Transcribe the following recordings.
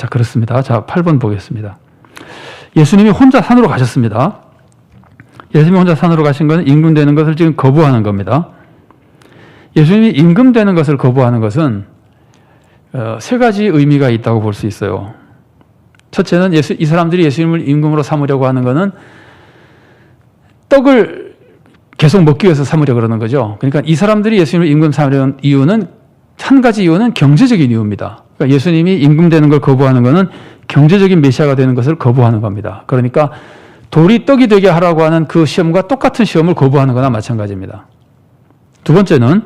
자, 그렇습니다. 자, 8번 보겠습니다. 예수님이 혼자 산으로 가셨습니다. 예수님이 혼자 산으로 가신 것은 임금되는 것을 지금 거부하는 겁니다. 예수님이 임금되는 것을 거부하는 것은 어, 세 가지 의미가 있다고 볼 수 있어요. 첫째는 예수, 이 사람들이 예수님을 임금으로 삼으려고 하는 것은 떡을 계속 먹기 위해서 삼으려 그러는 거죠. 그러니까 이 사람들이 예수님을 임금 삼으려는 이유는 한 가지 이유는 경제적인 이유입니다. 그러니까 예수님이 임금되는 걸 거부하는 것은 경제적인 메시아가 되는 것을 거부하는 겁니다. 그러니까 돌이 떡이 되게 하라고 하는 그 시험과 똑같은 시험을 거부하는 거나 마찬가지입니다. 두 번째는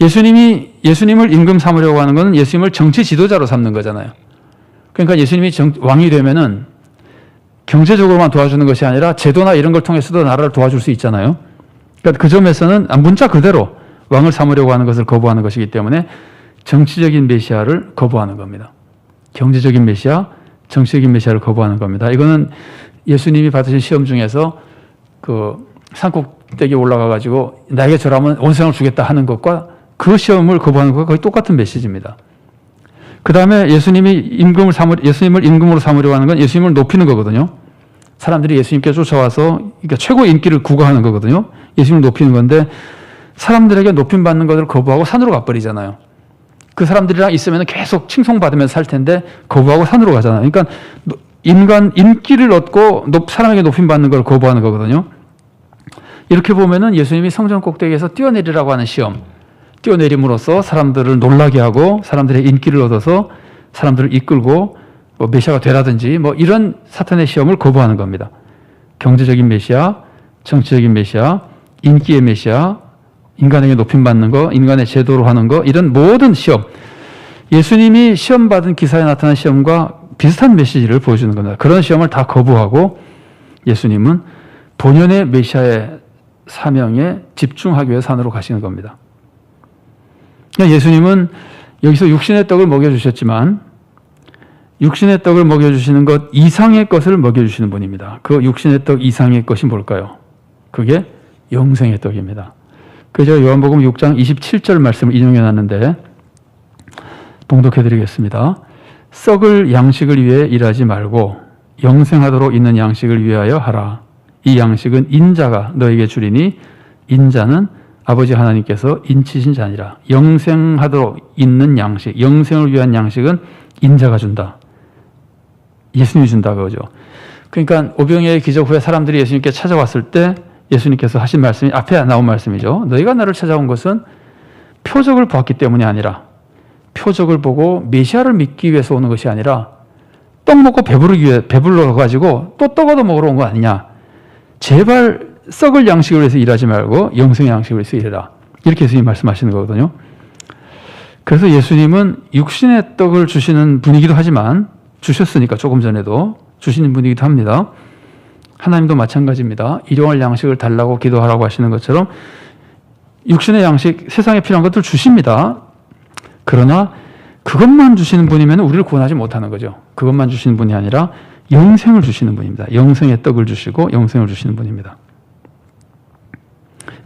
예수님이 예수님을 임금 삼으려고 하는 것은 예수님을 정치 지도자로 삼는 거잖아요. 그러니까 예수님이 정, 왕이 되면은 경제적으로만 도와주는 것이 아니라 제도나 이런 걸 통해서도 나라를 도와줄 수 있잖아요. 그러니까 그 점에서는 문자 그대로 왕을 삼으려고 하는 것을 거부하는 것이기 때문에 정치적인 메시아를 거부하는 겁니다. 경제적인 메시아, 정치적인 메시아를 거부하는 겁니다. 이거는 예수님이 받으신 시험 중에서 그 산꼭대기에 올라가 가지고 나에게 절하면 원생을 주겠다 하는 것과 그 시험을 거부하는 것과 거의 똑같은 메시지입니다. 그 다음에 예수님이 임금을 삼으, 예수님을 임금으로 삼으려고 하는 건 예수님을 높이는 거거든요. 사람들이 예수님께 쫓아와서 그러니까 최고 인기를 구가하는 거거든요. 예수님을 높이는 건데 사람들에게 높임 받는 것을 거부하고 산으로 가버리잖아요. 그 사람들이랑 있으면 계속 칭송받으면서 살 텐데 거부하고 산으로 가잖아요. 그러니까 인간 인기를 얻고 사람에게 높임 받는 걸 거부하는 거거든요. 이렇게 보면은 예수님이 성전 꼭대기에서 뛰어내리라고 하는 시험, 뛰어내림으로써 사람들을 놀라게 하고 사람들의 인기를 얻어서 사람들을 이끌고 뭐 메시아가 되라든지 뭐 이런 사탄의 시험을 거부하는 겁니다. 경제적인 메시아, 정치적인 메시아, 인기의 메시아, 인간에게 높임 받는 거, 인간의 제도로 하는 거 이런 모든 시험 예수님이 시험 받은 기사에 나타난 시험과 비슷한 메시지를 보여주는 겁니다. 그런 시험을 다 거부하고 예수님은 본연의 메시아의 사명에 집중하기 위해 산으로 가시는 겁니다. 그러니까 예수님은 여기서 육신의 떡을 먹여주셨지만 육신의 떡을 먹여주시는 것 이상의 것을 먹여주시는 분입니다. 그 육신의 떡 이상의 것이 뭘까요? 그게 영생의 떡입니다. 그래서 요한복음 6장 27절 말씀을 인용해 놨는데 봉독해 드리겠습니다. 썩을 양식을 위해 일하지 말고 영생하도록 있는 양식을 위하여 하라. 이 양식은 인자가 너에게 주리니 인자는 아버지 하나님께서 인치신 자니라. 영생하도록 있는 양식, 영생을 위한 양식은 인자가 준다. 예수님이 준다 그거죠. 그러니까 오병이의 기적 후에 사람들이 예수님께 찾아왔을 때 예수님께서 하신 말씀이 앞에 나온 말씀이죠. 너희가 나를 찾아온 것은 표적을 보았기 때문이 아니라 표적을 보고 메시아를 믿기 위해서 오는 것이 아니라 떡 먹고 배부르기 위해 배불러 가지고 또떡 얻어 먹으러 온 거 아니냐. 제발 썩을 양식을 위해서 일하지 말고 영생의 양식을 위해서 일해라. 이렇게 예수님 말씀하시는 거거든요. 그래서 예수님은 육신의 떡을 주시는 분이기도 하지만 주셨으니까 조금 전에도 주시는 분이기도 합니다. 하나님도 마찬가지입니다. 일용할 양식을 달라고 기도하라고 하시는 것처럼 육신의 양식, 세상에 필요한 것들 주십니다. 그러나 그것만 주시는 분이면 우리를 구원하지 못하는 거죠. 그것만 주시는 분이 아니라 영생을 주시는 분입니다. 영생의 떡을 주시고 영생을 주시는 분입니다.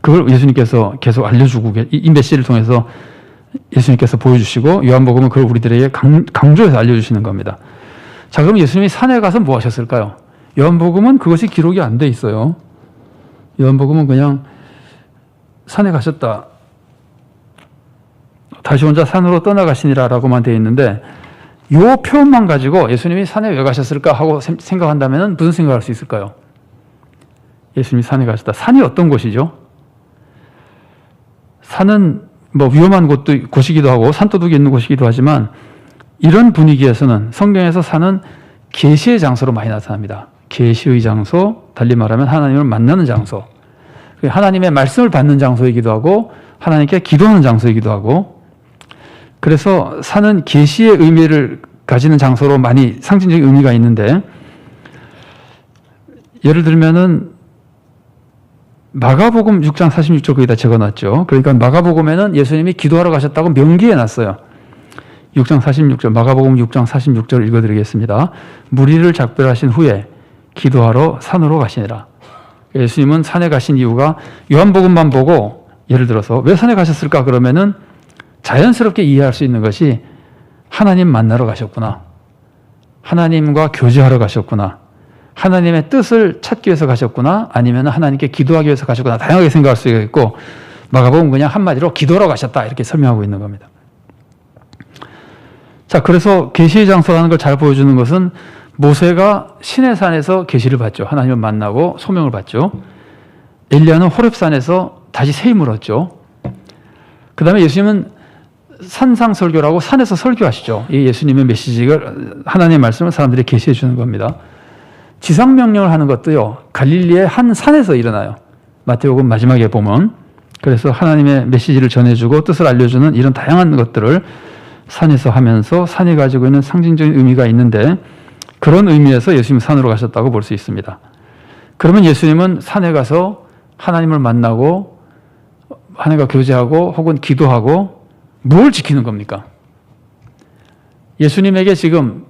그걸 예수님께서 계속 알려주고 이 메시지를 통해서 예수님께서 보여주시고 요한복음은 그걸 우리들에게 강, 강조해서 알려주시는 겁니다. 자, 그럼 예수님이 산에 가서 뭐 하셨을까요? 요한복음은 그것이 기록이 안 돼 있어요. 요한복음은 그냥 산에 가셨다. 다시 혼자 산으로 떠나가시니라라고만 되어 있는데 요 표현만 가지고 예수님이 산에 왜 가셨을까 하고 생각한다면 무슨 생각할 수 있을까요? 예수님이 산에 가셨다. 산이 어떤 곳이죠? 산은 뭐 위험한 곳도 곳이기도 하고 산도둑이 있는 곳이기도 하지만 이런 분위기에서는 성경에서 산은 계시의 장소로 많이 나타납니다. 계시의 장소, 달리 말하면 하나님을 만나는 장소. 하나님의 말씀을 받는 장소이기도 하고 하나님께 기도하는 장소이기도 하고 그래서 산은 계시의 의미를 가지는 장소로 많이 상징적인 의미가 있는데 예를 들면은 마가복음 6장 46절 거기다 적어놨죠. 그러니까 마가복음에는 예수님이 기도하러 가셨다고 명기해 놨어요. 6장 46절 마가복음 6장 46절 읽어드리겠습니다. 무리를 작별하신 후에 기도하러 산으로 가시니라. 예수님은 산에 가신 이유가 요한복음만 보고 예를 들어서 왜 산에 가셨을까 그러면은 자연스럽게 이해할 수 있는 것이 하나님 만나러 가셨구나. 하나님과 교제하러 가셨구나. 하나님의 뜻을 찾기 위해서 가셨구나. 아니면 하나님께 기도하기 위해서 가셨구나. 다양하게 생각할 수 있고 마가복음 그냥 한마디로 기도하러 가셨다. 이렇게 설명하고 있는 겁니다. 자, 그래서 계시의 장소라는 걸 잘 보여주는 것은 모세가 신의 산에서 계시를 받죠. 하나님을 만나고 소명을 받죠. 엘리야는 호렙산에서 다시 새 힘을 얻죠. 그 다음에 예수님은 산상 설교라고 산에서 설교하시죠. 이 예수님의 메시지가 하나님의 말씀을 사람들이 계시해 주는 겁니다. 지상 명령을 하는 것도요. 갈릴리의 한 산에서 일어나요. 마태복음 마지막에 보면 그래서 하나님의 메시지를 전해주고 뜻을 알려주는 이런 다양한 것들을 산에서 하면서 산이 가지고 있는 상징적인 의미가 있는데 그런 의미에서 예수님이 산으로 가셨다고 볼 수 있습니다. 그러면 예수님은 산에 가서 하나님을 만나고 하나님과 교제하고 혹은 기도하고 뭘 지키는 겁니까? 예수님에게 지금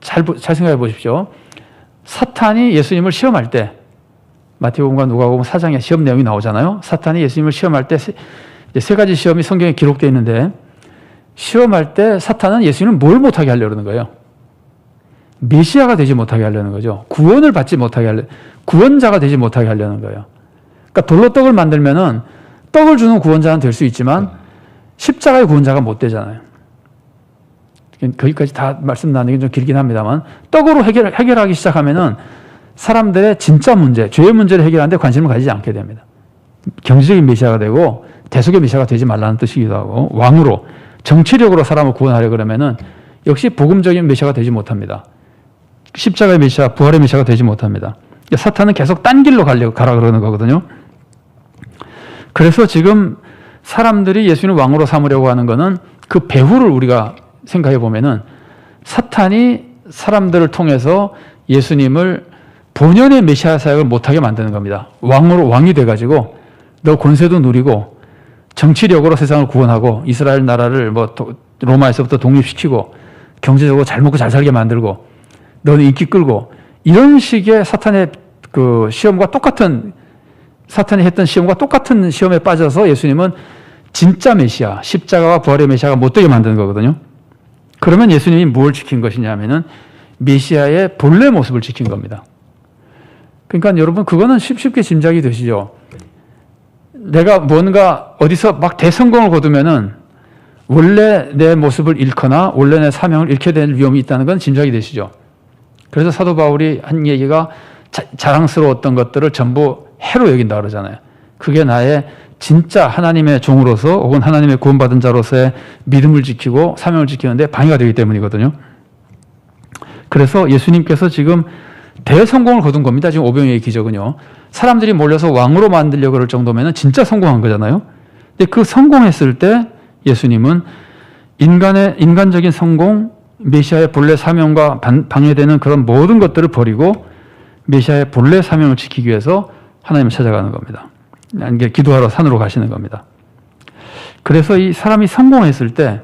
잘, 잘 생각해 보십시오. 사탄이 예수님을 시험할 때 마태복음과 누가복음 사장의 시험 내용이 나오잖아요. 사탄이 예수님을 시험할 때세 가지 시험이 성경에 기록되어 있는데 시험할 때 사탄은 예수님을 뭘 못하게 하려고 그러는 거예요? 메시아가 되지 못하게 하려는 거죠. 구원을 받지 못하게 하려, 구원자가 되지 못하게 하려는 거예요. 그러니까 돌로 떡을 만들면은 떡을 주는 구원자는 될 수 있지만 십자가의 구원자가 못 되잖아요. 거기까지 다 말씀 나누기 좀 길긴 합니다만 떡으로 해결, 해결하기 시작하면은 사람들의 진짜 문제, 죄의 문제를 해결하는데 관심을 가지지 않게 됩니다. 경제적인 메시아가 되고 대속의 메시아가 되지 말라는 뜻이기도 하고 왕으로 정치력으로 사람을 구원하려 그러면은 역시 복음적인 메시아가 되지 못합니다. 십자가의 메시아, 부활의 메시아가 되지 못합니다. 사탄은 계속 딴 길로 가려고 가라 그러는 거거든요. 그래서 지금 사람들이 예수님을 왕으로 삼으려고 하는 것은 그 배후를 우리가 생각해 보면은 사탄이 사람들을 통해서 예수님을 본연의 메시아 사역을 못하게 만드는 겁니다. 왕으로 왕이 돼가지고 너 권세도 누리고 정치력으로 세상을 구원하고 이스라엘 나라를 뭐 로마에서부터 독립시키고 경제적으로 잘 먹고 잘 살게 만들고 너는 인기 끌고 이런 식의 사탄의 그 시험과 똑같은 사탄이 했던 시험과 똑같은 시험에 빠져서 예수님은 진짜 메시아, 십자가와 부활의 메시아가 못되게 만드는 거거든요. 그러면 예수님이 뭘 지킨 것이냐 하면은 메시아의 본래 모습을 지킨 겁니다. 그러니까 여러분 그거는 쉽게 짐작이 되시죠. 내가 뭔가 어디서 막 대성공을 거두면은 원래 내 모습을 잃거나 원래 내 사명을 잃게 될 위험이 있다는 건 짐작이 되시죠. 그래서 사도 바울이 한 얘기가 자, 랑스러웠던 것들을 전부 해로 여긴다 그러잖아요. 그게 나의 진짜 하나님의 종으로서 혹은 하나님의 구원받은 자로서의 믿음을 지키고 사명을 지키는데 방해가 되기 때문이거든요. 그래서 예수님께서 지금 대성공을 거둔 겁니다. 지금 오병이의 기적은요. 사람들이 몰려서 왕으로 만들려고 그럴 정도면 진짜 성공한 거잖아요. 근데 그 성공했을 때 예수님은 인간의, 인간적인 성공, 메시아의 본래 사명과 방해되는 그런 모든 것들을 버리고 메시아의 본래 사명을 지키기 위해서 하나님을 찾아가는 겁니다. 이게 기도하러 산으로 가시는 겁니다. 그래서 이 사람이 성공했을 때,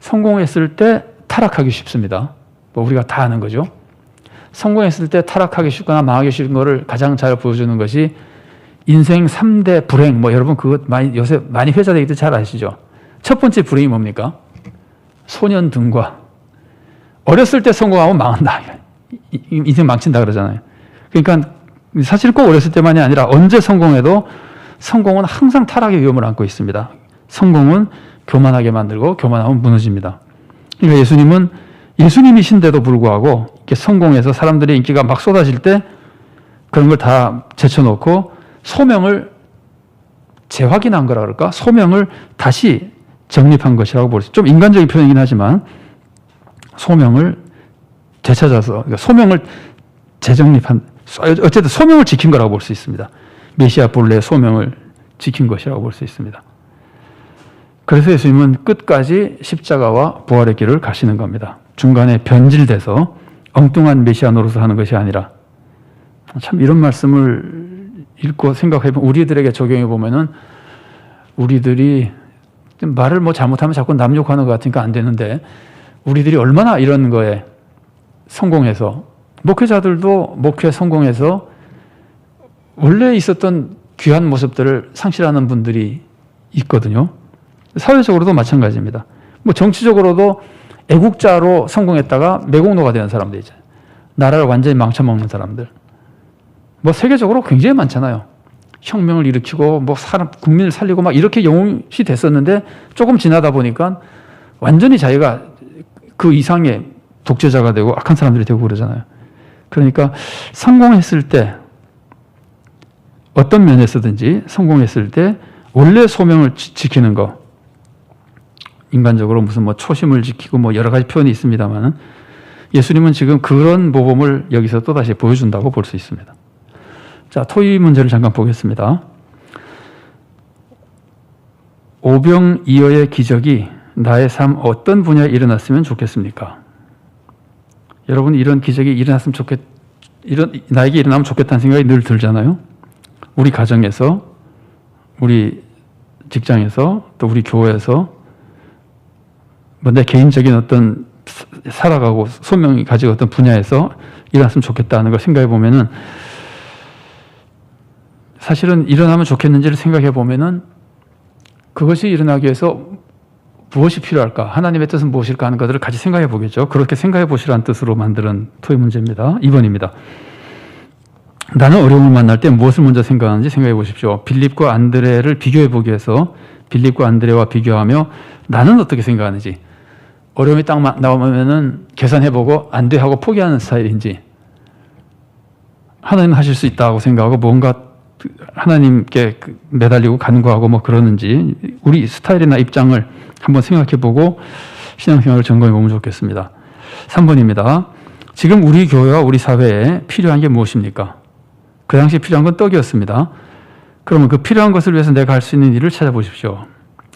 성공했을 때 타락하기 쉽습니다. 뭐 우리가 다 아는 거죠. 성공했을 때 타락하기 쉽거나 망하기 쉬운 거를 가장 잘 보여주는 것이 인생 3대 불행, 뭐 여러분 그것 많이, 요새 많이 회자되기도 잘 아시죠? 첫 번째 불행이 뭡니까? 소년 등과. 어렸을 때 성공하면 망한다. 인생 망친다 그러잖아요. 그러니까 사실 꼭 어렸을 때만이 아니라 언제 성공해도 성공은 항상 타락의 위험을 안고 있습니다. 성공은 교만하게 만들고 교만하면 무너집니다. 그러니까 예수님은 예수님이신데도 불구하고 이렇게 성공해서 사람들의 인기가 막 쏟아질 때 그런 걸 다 제쳐놓고 소명을 재확인한 거라 그럴까? 소명을 다시 정립한 것이라고 볼 수, 좀 인간적인 표현이긴 하지만 소명을 되찾아서, 그러니까 소명을 재정립한, 어쨌든 소명을 지킨 거라고 볼 수 있습니다. 메시아 본래의 소명을 지킨 것이라고 볼 수 있습니다. 그래서 예수님은 끝까지 십자가와 부활의 길을 가시는 겁니다. 중간에 변질돼서 엉뚱한 메시아 노릇을 하는 것이 아니라 참 이런 말씀을 읽고 생각해 보면 우리들에게 적용해 보면은 우리들이 말을 뭐 잘못하면 자꾸 남 욕하는 것 같으니까 안 되는데 우리들이 얼마나 이런 거에 성공해서 목회자들도 목회 성공해서 원래 있었던 귀한 모습들을 상실하는 분들이 있거든요. 사회적으로도 마찬가지입니다. 뭐 정치적으로도 애국자로 성공했다가 매국노가 되는 사람들 있잖아요. 나라를 완전히 망쳐먹는 사람들. 뭐 세계적으로 굉장히 많잖아요. 혁명을 일으키고 뭐 사람 국민을 살리고 막 이렇게 영웅이 됐었는데 조금 지나다 보니까 완전히 자기가 그 이상의 독재자가 되고 악한 사람들이 되고 그러잖아요. 그러니까 성공했을 때 어떤 면에서든지 성공했을 때 원래 소명을 지- 지키는 거 인간적으로 무슨 뭐 초심을 지키고 뭐 여러 가지 표현이 있습니다만은 예수님은 지금 그런 모범을 여기서 또 다시 보여준다고 볼 수 있습니다. 자, 토의 문제를 잠깐 보겠습니다. 오병이어의 기적이 나의 삶 어떤 분야에 일어났으면 좋겠습니까? 여러분 이런 기적이 일어났으면 좋겠 이런 나에게 일어나면 좋겠다는 생각이 늘 들잖아요. 우리 가정에서 우리 직장에서 또 우리 교회에서 뭐 내 개인적인 어떤 사- 살아가고 소명이 가지고 어떤 분야에서 일어났으면 좋겠다는 걸 생각해 보면은 사실은 일어나면 좋겠는지를 생각해 보면은 그것이 일어나기 위해서 무엇이 필요할까? 하나님의 뜻은 무엇일까 하는 것들을 같이 생각해 보겠죠. 그렇게 생각해 보시라는 뜻으로 만드는 토의 문제입니다. 2번입니다. 나는 어려움을 만날 때 무엇을 먼저 생각하는지 생각해 보십시오. 빌립과 안드레를 비교해 보기 위해서 빌립과 안드레와 비교하며 나는 어떻게 생각하는지 어려움이 딱 마- 나오면은 계산해 보고 안 돼 하고 포기하는 스타일인지 하나님 하실 수 있다고 생각하고 뭔가 하나님께 그 매달리고 간구하고 뭐 그러는지 우리 스타일이나 입장을 한번 생각해 보고 신앙생활을 점검해 보면 좋겠습니다. 3번입니다. 지금 우리 교회와 우리 사회에 필요한 게 무엇입니까? 그 당시 필요한 건 떡이었습니다. 그러면 그 필요한 것을 위해서 내가 할 수 있는 일을 찾아보십시오.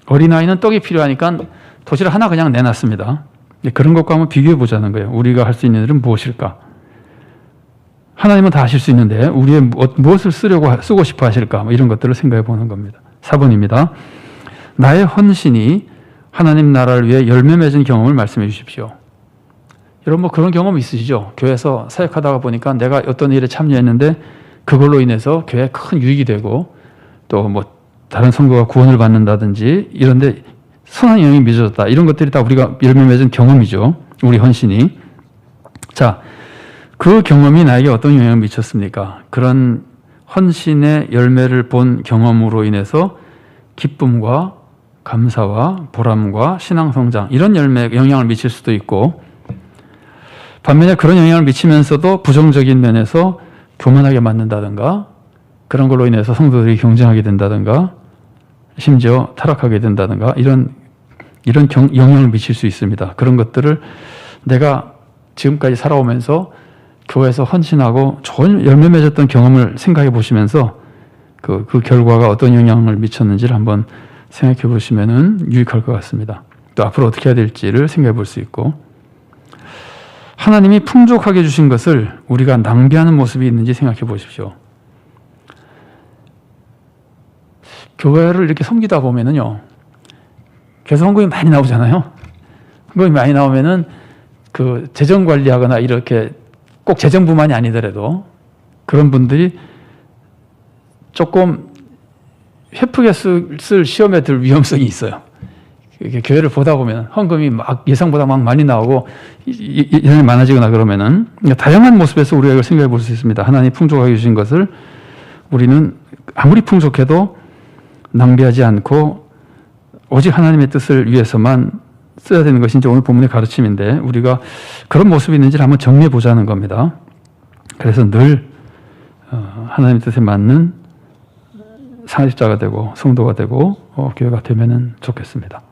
어린아이는 떡이 필요하니까 도시락 하나 그냥 내놨습니다. 근데 그런 것과 한번 비교해 보자는 거예요. 우리가 할 수 있는 일은 무엇일까? 하나님은 다 하실 수 있는데 우리의 무엇- 무엇을 쓰려고 하- 쓰고 싶어 하실까? 뭐 이런 것들을 생각해 보는 겁니다. 4번입니다. 나의 헌신이 하나님 나라를 위해 열매 맺은 경험을 말씀해 주십시오. 여러분 뭐 그런 경험 있으시죠? 교회에서 사역하다가 보니까 내가 어떤 일에 참여했는데 그걸로 인해서 교회에 큰 유익이 되고 또 뭐 다른 성도가 구원을 받는다든지 이런데 선한 영향이 미쳐졌다. 이런 것들이 다 우리가 열매 맺은 경험이죠. 우리 헌신이. 자, 그 경험이 나에게 어떤 영향을 미쳤습니까? 그런 헌신의 열매를 본 경험으로 인해서 기쁨과 감사와 보람과 신앙 성장 이런 열매 영향을 미칠 수도 있고 반면에 그런 영향을 미치면서도 부정적인 면에서 교만하게 만든다든가 그런 걸로 인해서 성도들이 경쟁하게 된다든가 심지어 타락하게 된다든가 이런 이런 경- 영향을 미칠 수 있습니다. 그런 것들을 내가 지금까지 살아오면서 교회에서 헌신하고 좋은 열매 맺었던 경험을 생각해 보시면서 그, 그 결과가 어떤 영향을 미쳤는지를 한번 생각해 보시면은 유익할 것 같습니다. 또 앞으로 어떻게 해야 될지를 생각해 볼 수 있고 하나님이 풍족하게 주신 것을 우리가 낭비하는 모습이 있는지 생각해 보십시오. 교회를 이렇게 섬기다 보면은요, 계속 헌금이 많이 나오잖아요. 헌금이 많이 나오면은 그 재정 관리하거나 이렇게 꼭 재정부만이 아니더라도 그런 분들이 조금 회프게 쓸, 쓸 시험에 들 위험성이 있어요. 이렇게 교회를 보다 보면 헌금이 막 예상보다 막 많이 나오고 예산이 많아지거나 그러면은 다양한 모습에서 우리가 이걸 생각해 볼 수 있습니다. 하나님 풍족하게 주신 것을 우리는 아무리 풍족해도 낭비하지 않고 오직 하나님의 뜻을 위해서만 써야 되는 것이 이제 오늘 본문의 가르침인데 우리가 그런 모습이 있는지를 한번 정리해 보자는 겁니다. 그래서 늘 어, 하나님의 뜻에 맞는 상습자가 되고 성도가 되고 어, 교회가 되면은 좋겠습니다.